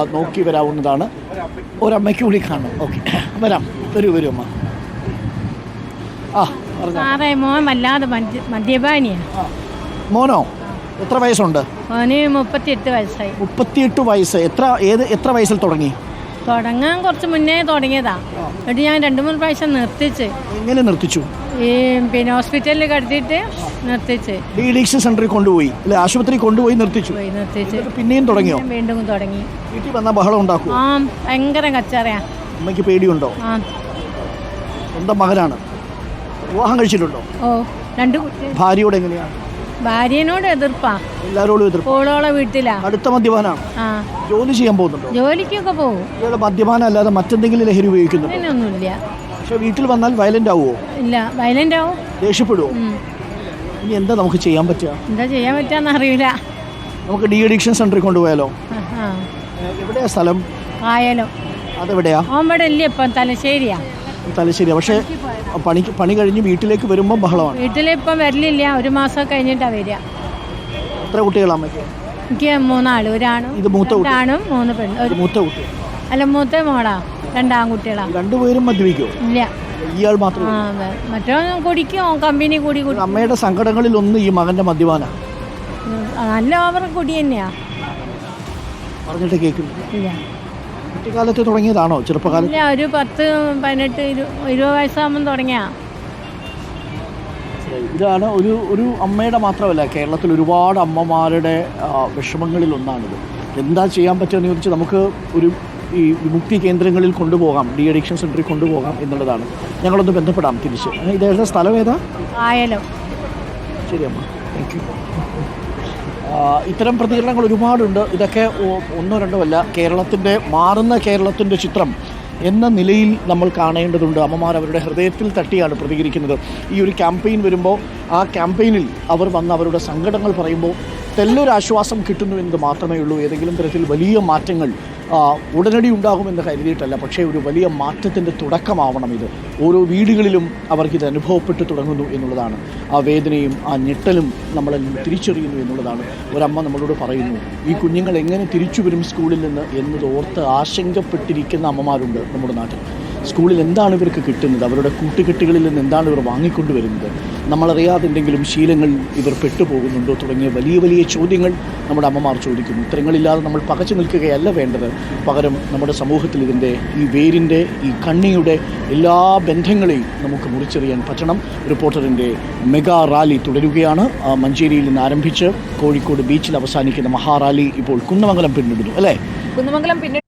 നോക്കി വരാവുന്നതാണ്. ഒരമ്മയ്ക്ക് കൂടി കാണണം. ഓക്കെ. വരാം. വരൂ വരൂ അമ്മ. ആ പറഞ്ഞോ. സാറേ മോൻ വല്ലാതെ മദ്യപാനിയാണ് മോനോ? എത്ര വയസ്സുണ്ട്? മോന് മുപ്പത്തിയെട്ട് വയസ്സായി. മുപ്പത്തിയെട്ട് വയസ്സ്. എത്ര ഏത് എത്ര വയസ്സിൽ തുടങ്ങി? തുടങ്ങാൻ കുറച്ച് മുന്നേ തുടങ്ങിയതാ. എന്നിട്ട് ഞാൻ രണ്ടു മൂന്ന് പ്രാവശ്യം നിർത്തിച്ച്. എങ്ങനെ നിർത്തിച്ചു? ഈ പിന്നെ ഹോസ്പിറ്റലിൽ കടത്തിയിട്ട് നിർത്തിച്ച്. ഡി സെന്ററിൽ കൊണ്ടുപോയി. അല്ലെ ആശുപത്രി കൊണ്ടുപോയി നിർത്തിച്ചു. നിർത്തിച്ച്. പിന്നെയും തുടങ്ങിയോ? വീണ്ടും തുടങ്ങി. വീട്ടിൽ വന്നാൽ ബഹളം ഉണ്ടാക്കുമോ ആ ഭയങ്കര കച്ചറയാ. അമ്മയ്ക്ക് പേടിയുണ്ടോ? ആ. സ്വന്തം മകനാണ്. വിവാഹം കഴിച്ചിട്ടുണ്ടോ? ഓ രണ്ട് ഭാര്യയോട് എങ്ങനെയാണ് ഭാര്യനോട് എതിർപ്പാ. എല്ലാവരോടും എതിർപ്പ്. ഓളോളെ വീട്ടിലാ. അടുത്ത മദ്യപാനാണ്. ആ. ജോലി ചെയ്യാൻ പോകുന്നുണ്ടോ? ജോലിക്കൊക്കെ പോകും. ഇയാൾ മദ്യപാനം അല്ലാതെ മറ്റെന്തെങ്കിലും ലഹരി ഉപയോഗിക്കുന്നുണ്ടോ? അങ്ങനെയൊന്നുമില്ല. പക്ഷെ വീട്ടിൽ വന്നാൽ വയലന്റ് ആവുമോ ഇല്ല വയലന്റ് ആവും. ദേഷ്യപ്പെടുവോ? ഉം. ഇനി എന്താ നമുക്ക് ചെയ്യാൻ പറ്റുക? എന്താ ചെയ്യാൻ പറ്റാന്ന് അറിയില്ല നമുക്ക് ഡി അഡിക്ഷൻ സെന്ററിൽ കൊണ്ടുപോയാലോ? ആ, ആ. എവിടെയാ സ്ഥലം? ആയാലും. അതെവിടെയാ? ഓമ്പടെ ഇല്ല ഇപ്പം തലശ്ശേരിയാ. തലശ്ശേരി പക്ഷേ പണി പണി കഴിഞ്ഞ് വീട്ടിലേക്ക് വരുമ്പോൾ ബഹളമാണ്. വീട്ടിലിപ്പം വരലില്ല. ഒരു മാസം കഴിഞ്ഞിട്ടാ വരിക. എത്ര കുട്ടികളാണ് അമ്മയ്ക്ക്? എനിക്ക് മൂന്നാൾ. ഒരാണും ഇത് മൂത്ത ആണും മൂന്ന് പെണ്ണ് ഒരു മൂത്ത കുട്ടി. അല്ല മൂത്ത മോളാ. രണ്ടാൺകുട്ടികളാ രണ്ടുപേരും മദ്യപിക്കോ? ഇല്ല. ഇയാൾ മാത്രം മറ്റോ കുടിക്കും? കമ്പനി കൂടി കുടിക്കും അമ്മയുടെ സങ്കടങ്ങളിൽ ഒന്ന് ഈ മകന്റെ മദ്യപാന. നല്ല ഓവർ കുടി തന്നെയാ. പറഞ്ഞിട്ട് കേൾക്കുന്നില്ല ഇല്ല. കുട്ടിക്കാലത്ത് തുടങ്ങിയതാണോ? ചെറുപ്പകാലത്ത്? ഇല്ല ഒരു പത്ത് പതിനെട്ട് ഇരു ഇരുപത് വയസ്സാകുമ്പം തുടങ്ങിയാ. ഇതാണ് ഒരു ഒരു അമ്മയുടെ മാത്രമല്ല കേരളത്തിൽ ഒരുപാട് അമ്മമാരുടെ ആ, വിഷമങ്ങളിൽ ഒന്നാണിത് എന്താ ചെയ്യാൻ പറ്റുമെന്ന് ചോദിച്ചാൽ നമുക്ക് ഒരു ഈ വിമുക്തി കേന്ദ്രങ്ങളിൽ കൊണ്ടുപോകാം ഡി അഡിക്ഷൻ സെന്ററിൽ കൊണ്ടുപോകാം എന്നുള്ളതാണ്. ഞങ്ങളൊന്ന് ബന്ധപ്പെടാം തിരിച്ച്. ഇതായിരുന്ന ഇതേതാ സ്ഥലം ഏതാ? ആയാലും. ശരി അമ്മ താങ്ക് യു. ഇത്തരം പ്രതികരണങ്ങൾ ഒരുപാടുണ്ട്. ഇതൊക്കെ ഒന്നോ രണ്ടോ അല്ല കേരളത്തിന്റെ മാറുന്ന കേരളത്തിന്റെ ചിത്രം എന്ന നിലയിൽ നമ്മൾ കാണേണ്ടതുണ്ട്. അമ്മമാർ അവരുടെ ഹൃദയത്തിൽ തട്ടിയാണ് പ്രതികരിക്കുന്നത്. ഈ ഒരു ക്യാമ്പയിൻ വരുമ്പോൾ ആ ക്യാമ്പയിനിൽ അവർ വന്ന് അവരുടെ സങ്കടങ്ങൾ പറയുമ്പോൾ തെല്ലൊരാശ്വാസം കിട്ടുന്നു എന്ന് മാത്രമേ ഉള്ളൂ. ഏതെങ്കിലും തരത്തിൽ വലിയ മാറ്റങ്ങൾ ഉടനടി ഉണ്ടാകുമെന്ന് കരുതിയിട്ടല്ല. പക്ഷേ ഒരു വലിയ മാറ്റത്തിന്റെ തുടക്കമാവണം ഇത്. ഓരോ വീടുകളിലും അവർക്കിത് അനുഭവപ്പെട്ടു തുടങ്ങുന്നു എന്നുള്ളതാണ്. ആ വേദനയും ആ ഞെട്ടലും നമ്മളെല്ലാം തിരിച്ചറിയുന്നു എന്നുള്ളതാണ് ഒരമ്മ നമ്മളോട് പറയുന്നു. ഈ കുഞ്ഞുങ്ങൾ എങ്ങനെ തിരിച്ചു വരും സ്കൂളിൽ നിന്ന് എന്നത് ഓർത്ത് ആശങ്കപ്പെട്ടിരിക്കുന്ന അമ്മമാരുണ്ട് നമ്മുടെ നാട്ടിൽ. സ്കൂളിൽ എന്താണ് ഇവർക്ക് കിട്ടുന്നത്? അവരുടെ കൂട്ടുകെട്ടുകളിൽ നിന്ന് എന്താണ് ഇവർ വാങ്ങിക്കൊണ്ടുവരുന്നത്? നമ്മളറിയാതെ എന്തെങ്കിലും ശീലങ്ങൾ ഇവർ പെട്ടുപോകുന്നുണ്ടോ തുടങ്ങിയ വലിയ വലിയ ചോദ്യങ്ങൾ നമ്മുടെ അമ്മമാർ ചോദിക്കുന്നു. ഉത്തരങ്ങളില്ലാതെ നമ്മൾ പകച്ചു നിൽക്കുകയല്ല വേണ്ടത്. പകരം നമ്മുടെ സമൂഹത്തിൽ ഇതിന്റെ ഈ വേരിന്റെ ഈ കണ്ണിയുടെ എല്ലാ ബന്ധങ്ങളെയും നമുക്ക് മുറിച്ചെറിയാൻ പറ്റണം. റിപ്പോർട്ടറിന്റെ മെഗാ റാലി തുടരുകയാണ്. മഞ്ചേരിയിൽ നിന്ന് ആരംഭിച്ച് കോഴിക്കോട് ബീച്ചിൽ അവസാനിക്കുന്ന മഹാറാലി ഇപ്പോൾ കുന്നമംഗലം പിന്നിടുന്നു അല്ലേ? കുന്നമംഗലം പിന്നിട്ട്